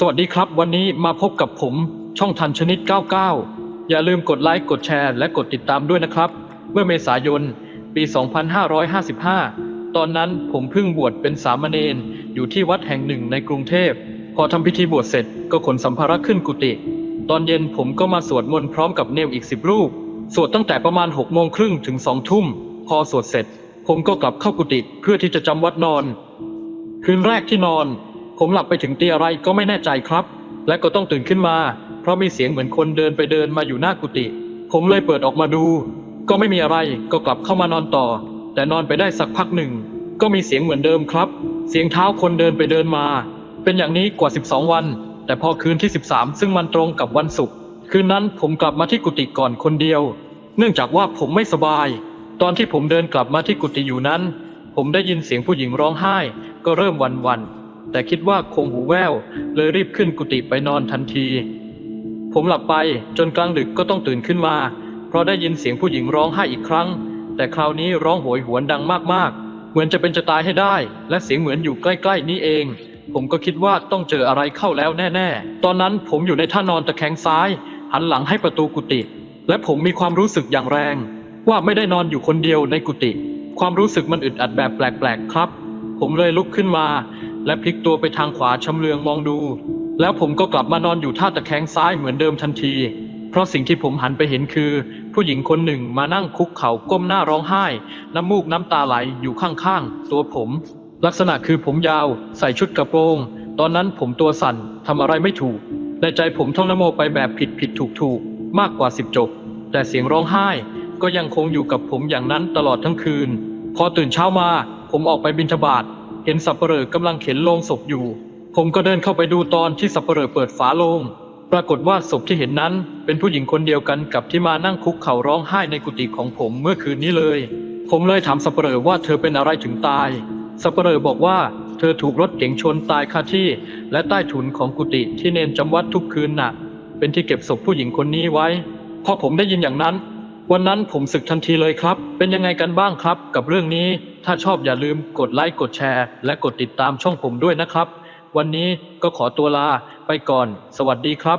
สวัสดีครับ วันนี้มาพบกับผมช่องทันชนิด 99 อย่าลืมกดไลค์กดแชร์และกดติดตามด้วยนะครับ เมื่อเมษายน ปี 2555 ตอนนั้นผมเพิ่งบวชเป็นสามเณรอยู่ที่วัดแห่งหนึ่งในกรุงเทพ พอทำพิธีบวชเสร็จก็ขนสัมภาระขึ้นกุฏิตอนเย็นผมก็มาสวดมนต์พร้อมกับเนมอีกสิบรูป สวดตั้งแต่ประมาณ6โมงครึ่งถึง2ทุ่ม พอสวดเสร็จ ผมก็กลับเข้ากุฏิเพื่อที่จะจำวัดนอน คืนแรกที่นอน ผมหลับไปถึงตีอะไรก็ไม่แน่ใจครับ และก็ต้องตื่นขึ้นมา เพราะมีเสียงเหมือนคนเดินไปเดินมาอยู่หน้ากุฏิผมเลยเปิดออกมาดู ก็ไม่มีอะไรก็กลับเข้ามานอนต่อ แต่นอนไปได้สักพักหนึ่ง ก็มีเสียงเหมือนเดิมครับ เสียงเท้าคนเดินไปเดินมา เป็นอย่างนี้กว่า 12 วัน แต่พอคืนที่ 13 ซึ่งมันตรงกับวันศุกร์คืนนั้นผมกลับมาที่กุฏิก่อนคนเดียว เนื่องจากว่าผมไม่สบาย ตอนที่ผมเดินกลับมาที่กุฏิอยู่นั้น ผมได้ยินเสียงผู้หญิงร้องไห้ ก็เริ่มวันวัน แต่คิดว่าคงหูแว่วเลยรีบขึ้นกุฏิไปนอนทันที ผมหลับไปจนกลางดึกก็ต้องตื่นขึ้นมา เพราะได้ยินเสียงผู้หญิงร้องไห้อีกครั้ง แต่คราวนี้ร้องโหยหวนดังมากๆ เหมือนจะเป็นจะตายให้ได้ และเสียงเหมือนอยู่ใกล้ ๆ นี้เอง ผมก็คิดว่าต้องเจออะไรเข้าแล้วแน่ ๆ ตอนนั้นผมอยู่ในท่านอนตะแคงซ้าย หันหลังให้ประตูกุฏิและผมมีความรู้สึกอย่างแรง ว่าไม่ได้นอนอยู่คนเดียวในกุฏิความรู้สึกมันอึดอัดแบบแปลกๆครับ ผมเลยลุกขึ้นมา และพลิกตัวไปทางขวาชำเลืองมองดู แล้วผมก็กลับมานอนอยู่ท่าตะแคงซ้ายเหมือนเดิมทันที เพราะสิ่งที่ผมหันไปเห็นคือ ผู้หญิงคนหนึ่งมานั่งคุกเข่าก้มหน้าร้องไห้ น้ำมูกน้ำตาไหลอยู่ข้างๆ ตัวผม ลักษณะคือผมยาว ใส่ชุดกระโปรง ตอนนั้นผมตัวสั่นทำอะไรไม่ถูกในใจผมท่องนโมไปแบบผิดผิดถูกถูกมากกว่าสิบจบ แต่เสียงร้องไห้ก็ยังคงอยู่กับผมอย่างนั้นตลอดทั้งคืน พอตื่นเช้ามา ผมออกไปบิณฑบาต เห็นสับเปลอกำลังเข็นโลงศพอยู่ ผมก็เดินเข้าไปดูตอนที่สับเปลอเปิดฝาโลง ปรากฏว่าศพที่เห็นนั้น เป็นผู้หญิงคนเดียวกันกับที่มานั่งคุกเข่าร้องไห้ในกุฏิของผมเมื่อคืนนี้เลย ผมเลยถามสับเปลอว่าเธอเป็นอะไรถึงตาย สับเปลอบอกว่าเธอถูกรถเก๋งชนตายคาที่ และใต้ถุนของกุฏิที่เนนจำวัดทุกคืนน่ะ เป็นที่เก็บศพผู้หญิงคนนี้ไว้พอผมได้ยินอย่างนั้น วันนั้นผมศึกทันทีเลยครับ เป็นยังไงกันบ้างครับ กับเรื่องนี้ ถ้าชอบอย่าลืมกดไลค์กดแชร์ และกดติดตามช่องผมด้วยนะครับ วันนี้ก็ขอตัวลาไปก่อน สวัสดีครับ